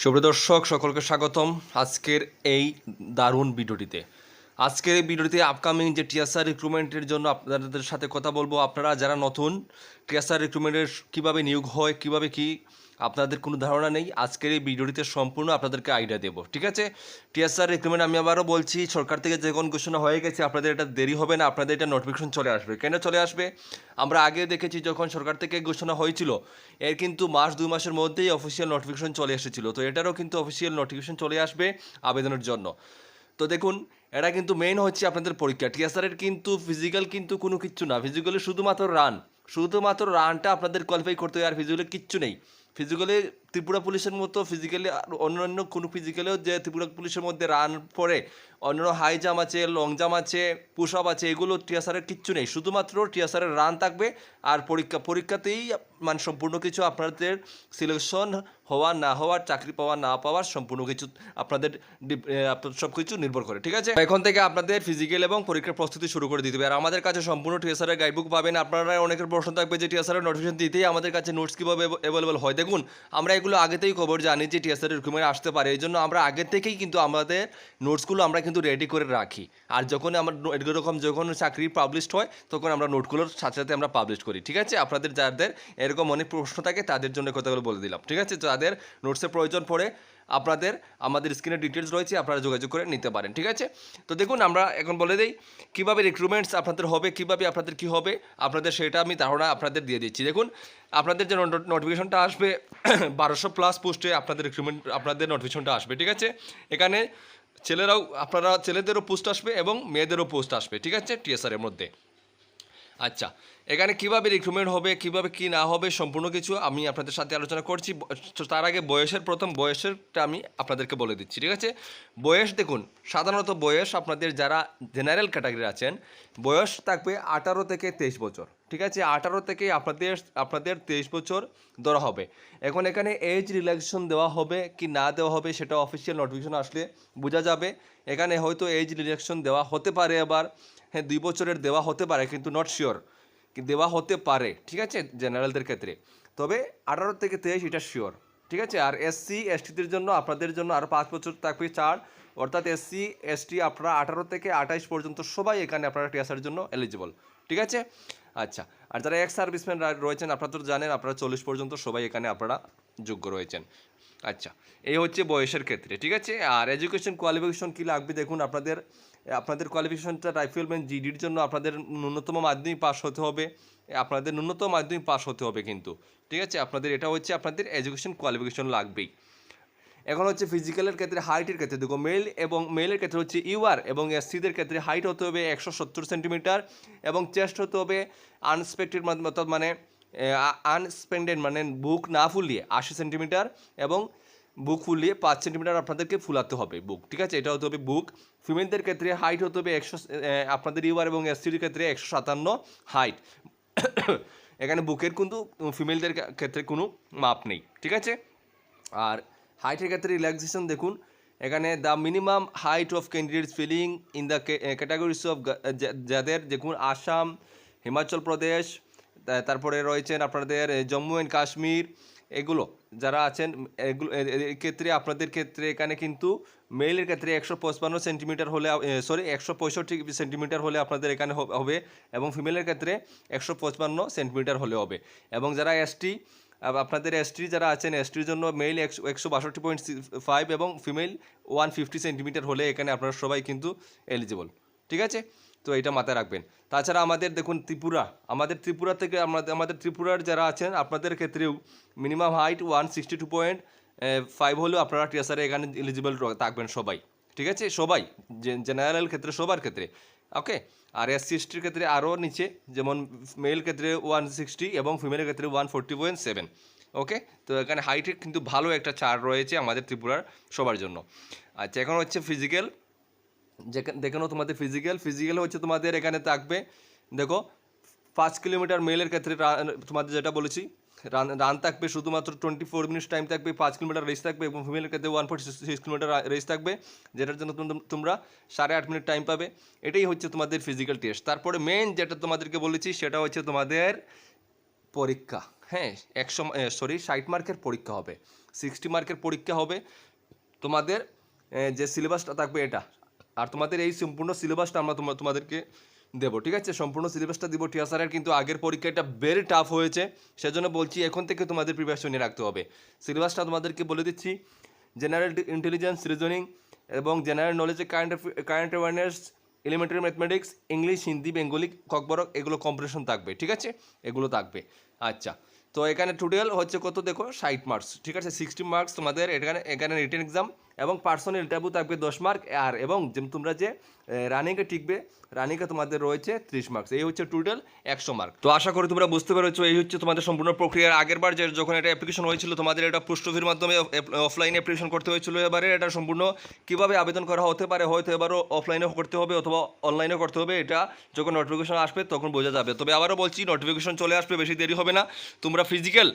সুপ্রিয় দর্শক সকলকে স্বাগতম আজকের এই দারুণ ভিডিওটিতে। আজকের এই ভিডিওটিতে আপকামিং যে টিএসআর রিক্রুটমেন্টের জন্য আপনাদের সাথে কথা বলব। আপনারা যারা নতুন টিএসআর রিক্রুটমেন্টের কীভাবে নিয়োগ হয়, কীভাবে কি, আপনাদের কোনো ধারণা নেই, আজকের এই ভিডিওটিতে সম্পূর্ণ আপনাদেরকে আইডিয়া দেবো, ঠিক আছে? টিএসআর রিক্রুটমেন্ট আমি আবারও বলছি, সরকার থেকে যখন ঘোষণা হয়ে গেছে, আপনাদের এটা দেরি হবে না, আপনাদের এটা নোটিফিকেশন চলে আসবে। কেন চলে আসবে? আমরা আগে দেখেছি যখন সরকার থেকে ঘোষণা হয়েছিল, এর কিন্তু মাস দুই মাসের মধ্যেই অফিসিয়াল নোটিফিকেশন চলে এসেছিল। তো এটারও কিন্তু অফিসিয়াল নোটিফিকেশন চলে আসবে আবেদনের জন্য। তো দেখুন এটা কিন্তু মেইন হচ্ছে আপনাদের পরীক্ষা। টিএসআরের কিন্তু ফিজিক্যাল কিন্তু কোনো কিচ্ছু না। ফিজিক্যালে শুধুমাত্র রান শুধুমাত্র রানটা আপনাদের কোয়ালিফাই করতে হয় আর ফিজিক্যালে কিচ্ছু নেই। ফিজিক্যালি ত্রিপুরা পুলিশের মতো ফিজিক্যালি অন্যান্য কোনো ফিজিক্যালেও যে ত্রিপুরা পুলিশের মধ্যে রান পড়ে অন্যান্য হাই জাম্প আছে লং জাম্প আছে পুশ আপ আছে, এগুলো টিএসআরের কিচ্ছু নেই। শুধুমাত্র টিএসআরের রান থাকবে আর পরীক্ষা, পরীক্ষাতেই মানে সম্পূর্ণ কিছু আপনাদের সিলেকশন হওয়া, না হওয়ার চাকরি পাওয়া, না পাওয়ার সম্পূর্ণ কিছু আপনাদের সব কিছু নির্ভর করে, ঠিক আছে? এখন থেকে আপনাদের ফিজিক্যাল এবং পরীক্ষার প্রস্তুতি শুরু করে দিতে হবে। আর আমাদের কাছে সম্পূর্ণ টিএসআরের গাইডবুক পাবেন। আপনারা অনেকের প্রশ্ন থাকবে যে টিএসআরের নোটিফিকেশন দিতেই আমাদের কাছে নোটস কীভাবে অ্যাভেলেবল হয়। দেখুন, আমরা এগুলো আগে থেকেই খবর জানি যে টিএসআর রিক্রুটমেন্ট আসতে পারে। এই জন্য আমরা আগে থেকেই কিন্তু আমাদের নোটসগুলো আমরা কিন্তু রেডি করে রাখি। আর যখন আমার এরকম যখন চাকরি পাবলিশড হয়, তখন আমরা নোটগুলোর সাথে সাথে আমরা পাবলিশ করি, ঠিক আছে? আপনাদের যাদের এরকম অনেক প্রশ্ন থাকে, তাদের জন্য কথাগুলো বলে দিলাম, ঠিক আছে? যাদের নোটসের প্রয়োজন পড়ে আপনাদের, আমাদের স্ক্রিনে ডিটেলস রয়েছে, আপনারা যোগাযোগ করে নিতে পারেন, ঠিক আছে? তো দেখুন, আমরা এখন বলে দিই, কীভাবে রিক্রুটমেন্টস আপনাদের হবে, কীভাবে আপনাদের কী হবে, আপনাদের সেটা আমি ধারণা আপনাদের দিয়ে দিচ্ছি। দেখুন, আপনাদের যে নোটিফিকেশনটা আসবে, বারোশো প্লাস পোস্টে আপনাদের রিক্রুটমেন্ট আপনাদের নোটিফিকেশনটা আসবে, ঠিক আছে? এখানে ছেলেরাও, আপনারা ছেলেদেরও পোস্ট আসবে এবং মেয়েদেরও পোস্ট আসবে, ঠিক আছে? টিএসআর এর মধ্যে। আচ্ছা এখানে কীভাবে রিক্রুটমেন্ট হবে, কীভাবে কি না হবে সম্পূর্ণ কিছু আমি আপনাদের সাথে আলোচনা করছি। তার আগে বয়সের প্রথম, বয়সেরটা আমি আপনাদেরকে বলে দিচ্ছি, ঠিক আছে? বয়স দেখুন, সাধারণত বয়স আপনাদের যারা জেনারেল ক্যাটাগরি আছেন, বয়স থাকবে আঠারো থেকে তেইশ বছর, ঠিক আছে? আঠারো থেকে আপনাদের আপনাদের তেইশ বছর ধরা হবে। এখন এখানে এজ রিল্যাক্সেশন দেওয়া হবে কি না দেওয়া হবে সেটা অফিসিয়াল নোটিফিকেশন আসলে বোঝা যাবে। এখানে হয়তো এজ রিল্যাক্সেশন দেওয়া হতে পারে আবার হ্যাঁ দুই বছরের দেওয়া হতে পারে, কিন্তু নট শিওর দেওয়া হতে পারে, ঠিক আছে, জেনারেলদের ক্ষেত্রে। তবে আঠারো থেকে তেইশ, এটা শিওর ঠিক আছে? আর এসসি এসটিদের জন্য, আপনাদের জন্য আরও পাঁচ বছর থাকবে চার। অর্থাৎ এসসি এসটি আপনারা আঠারো থেকে আঠাইশ পর্যন্ত সবাই এখানে আপনারা টিএসআর জন্য এলিজিবল ঠিক আছে? আচ্ছা আর যারা এক্স সার্ভিসম্যান রয়েছেন, আপনারা তো জানেন, আপনারা চল্লিশ পর্যন্ত সবাই এখানে আপনারা যোগ্য রয়েছেন। আচ্ছা এই হচ্ছে বয়সের ক্ষেত্রে, ঠিক আছে? আর এডুকেশন কোয়ালিফিকেশন কী লাগবে? দেখুন, আপনাদের আপনাদের কোয়ালিফিকেশনটা রাইফেলম্যান জিডির জন্য আপনাদের ন্যূনতম মাধ্যমিক পাস হতে হবে। আপনাদের ন্যূনতম মাধ্যমিক পাস হতে হবে কিন্তু, ঠিক আছে? আপনাদের, এটা হচ্ছে আপনাদের এডুকেশন কোয়ালিফিকেশন লাগবেই। এখন হচ্ছে ফিজিক্যালের ক্ষেত্রে হাইটের ক্ষেত্রে দেখো মেল এবং মেলের ক্ষেত্রে হচ্ছে ইউআর এবং এসসিদের ক্ষেত্রে হাইট হতে হবে একশো সত্তর সেন্টিমিটার এবং চেস্ট হতে হবে অর্থাৎ মানে আনস্পেন্ডেড মানে বুক না ফুলিয়ে, আশি সেন্টিমিটার এবং বুক ফুলিয়ে পাঁচ সেন্টিমিটার আপনাদেরকে ফুলাতে হবে বুক, ঠিক আছে? এটা হতে হবে বুক। ফিমেলদের ক্ষেত্রে হাইট হতে হবে একশো আপনাদের ইউআর এবং এসসির ক্ষেত্রে একশো সাতান্ন হাইট এখানে বুকের কিন্তু ফিমেলদের ক্ষেত্রে কোনো মাপ নেই, ঠিক আছে? আর হাইটের ক্ষেত্রে রিল্যাক্সেশন দেখুন, এখানে the minimum height of candidates filling in the categories of যাদের দেখুন আসাম, হিমাচল প্রদেশ তারপরে রয়েছেন আপনাদের জম্মু অ্যান্ড কাশ্মীর, এগুলো যারা আছেন, এগুলো ক্ষেত্রে আপনাদের ক্ষেত্রে এখানে কিন্তু মেলের ক্ষেত্রে একশো পঁচপান্ন সেন্টিমিটার হলে সরি একশো পঁয়ষট্টি সেন্টিমিটার হলে আপনাদের এখানে হবে- হবে এবং ফিমেলের ক্ষেত্রে একশো পঁচপান্ন সেন্টিমিটার হলে হবে। এবং যারা এসটি আপনাদের এসটি যারা আছেন এসটির জন্য মেল একশো একশো বাষট্টি পয়েন্ট ফাইভ এবং ফিমেল ওয়ান ফিফটি সেন্টিমিটার হলে এখানে আপনারা সবাই কিন্তু এলিজিবল ঠিক আছে? তো এটা মাথায় রাখবেন। তাছাড়া আমাদের দেখুন ত্রিপুরা, আমাদের ত্রিপুরা থেকে আমাদের আমাদের ত্রিপুরার যারা আছেন, আপনাদের ক্ষেত্রেও minimum height one sixty two point five হলেও আপনারা টিএসআরে এখানে এলিজিবল থাকবেন সবাই। ঠিক আছে? সবাই জেনারেল ক্ষেত্রে, সবার ক্ষেত্রে। ওকে আর এস সিক্সটির ক্ষেত্রে আরও নিচে, যেমন মেল ক্ষেত্রে ওয়ান সিক্সটি এবং ফিমেলের ক্ষেত্রে one forty point seven okay তো এখানে হাইটের কিন্তু ভালো একটা চার্ট রয়েছে আমাদের ত্রিপুরার সবার জন্য। আচ্ছা এখন হচ্ছে ফিজিক্যাল যেখানে তোমাদের ফিজিক্যাল ফিজিক্যাল হচ্ছে তোমাদের এখানে থাকবে। দেখো, পাঁচ কিলোমিটার মেলের ক্ষেত্রে তোমাদের যেটা বলেছি, রান রান থাকবে শুধুমাত্র টোয়েন্টি ফোর মিনিটস টাইম থাকবে, পাঁচ কিলোমিটার রেস থাকবে এবং ফিমেলের ক্ষেত্রে one forty six kilometre race থাকবে, যেটার জন্য তোম- তোমরা সাড়ে আট মিনিট টাইম পাবে। এটাই হচ্ছে তোমাদের ফিজিক্যাল টেস্ট তারপরে মেন যেটা তোমাদেরকে বলেছি, সেটা হচ্ছে তোমাদের পরীক্ষা। হ্যাঁ একশো সরি ষাট মার্কের পরীক্ষা হবে। সিক্সটি মার্কের পরীক্ষা হবে। তোমাদের যে সিলেবাসটা থাকবে এটা। আর তোমাদের এই সম্পূর্ণ সিলেবাসটা আমরা তোমা- তোমাদেরকে দেবো, ঠিক আছে? সম্পূর্ণ সিলেবাসটা দিব টিয়াসারের কিন্তু আগের পরীক্ষাটা ভেরি টাফ হয়েছে, সেজন্য বলছি এখন থেকে তোমাদের প্রিপারেশন নিয়ে রাখতে হবে। সিলেবাসটা তোমাদেরকে বলে দিচ্ছি জেনারেল ইন্টেলিজেন্স রিজনিং এবং general নলেজে current current awareness elementary mathematics English Hindi Bengali Kokborok এগুলো কম্পিটিশন থাকবে, ঠিক আছে? এগুলো থাকবে। আচ্ছা তো এখানে টোটাল হচ্ছে কত দেখো, ষাট মার্কস ঠিক আছে? সিক্সটি মার্কস তোমাদের এখানে এখানে রিটেন এক্সাম এবং পার্সোনাল ইন্টারভিউ থাকবে দশ মার্ক আর এবং যে তোমরা যে রানিংয়ে টিকবে, রানিংয়ে তোমাদের রয়েছে ত্রিশ মার্কস এই হচ্ছে টোটাল একশো মার্ক তো আশা করি তোমরা বুঝতে পেরেছ, এই হচ্ছে তোমাদের সম্পূর্ণ প্রক্রিয়ার আগের বার যে যখন এটা অ্যাপ্লিকেশন হয়েছিল, তোমাদের এটা পোস্টফির মাধ্যমে অফলাইনে অ্যাপ্লিকেশন করতে হয়েছিল, এবারে এটা সম্পূর্ণ কীভাবে আবেদন করা হতে পারে, হয়তো এবারও অফলাইনেও করতে হবে অথবা অনলাইনেও করতে হবে, এটা যখন নোটিফিকেশন আসবে তখন বোঝা যাবে। তবে আবারও বলছি নোটিফিকেশন চলে আসবে, বেশি দেরি হবে না, তোমরা ফিজিক্যাল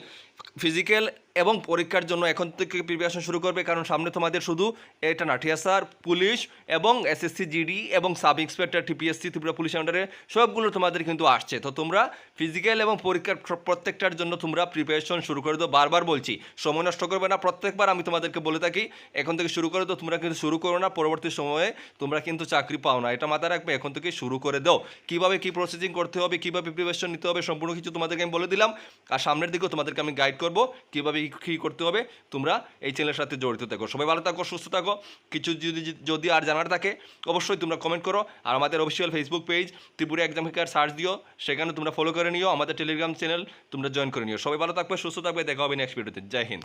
ফিজিক্যাল এবং পরীক্ষার জন্য এখন থেকে প্রিপারেশন শুরু করবে, কারণ সামনে তোমাদের শুধু এটা না টিএসআর পুলিশ এবং এসএসসি জিডি এবং sub inspector TPSC Tripura police আন্ডারে সবগুলো তোমাদের কিন্তু আসছে। তো তোমরা ফিজিক্যাল এবং পরীক্ষার প্রত্যেকটার জন্য তোমরা প্রিপারেশন শুরু করে দাও। বারবার বলছি, সময় নষ্ট করবে না, প্রত্যেকবার আমি তোমাদেরকে বলে থাকি, এখন থেকে শুরু করে দাও, তোমরা কিন্তু শুরু করো না, পরবর্তী সময়ে তোমরা কিন্তু চাকরি পাও না। এটা মাথায় রাখবে, এখন থেকে শুরু করে দাও। কীভাবে কী প্রসেসিং করতে হবে, কীভাবে প্রিপারেশন নিতে হবে, সম্পূর্ণ কিছু তোমাদেরকে আমি বলে দিলাম। আর সামনের দিকেও তোমাদেরকে আমি গাইড করব, কীভাবে কী করতে হবে? তোমরা এই চ্যানেলের সাথে জড়িত থাকো। সবাই ভালো থাকো, সুস্থ থাকো। কিছু যদি যদি আর জানার থাকে, অবশ্যই তোমরা কমেন্ট করো। আর আমাদের official Facebook page Tripura exam hiker search দিও। সেখানে তোমরা ফলো করে নিও। আমাদের টেলিগ্রাম চ্যানেল তোমরা জয়েন করে নিও। সবাই ভালো থাকবে, সুস্থ থাকবে। দেখা হবে নেক্সট ভিডিওতে জয় হিন্দ।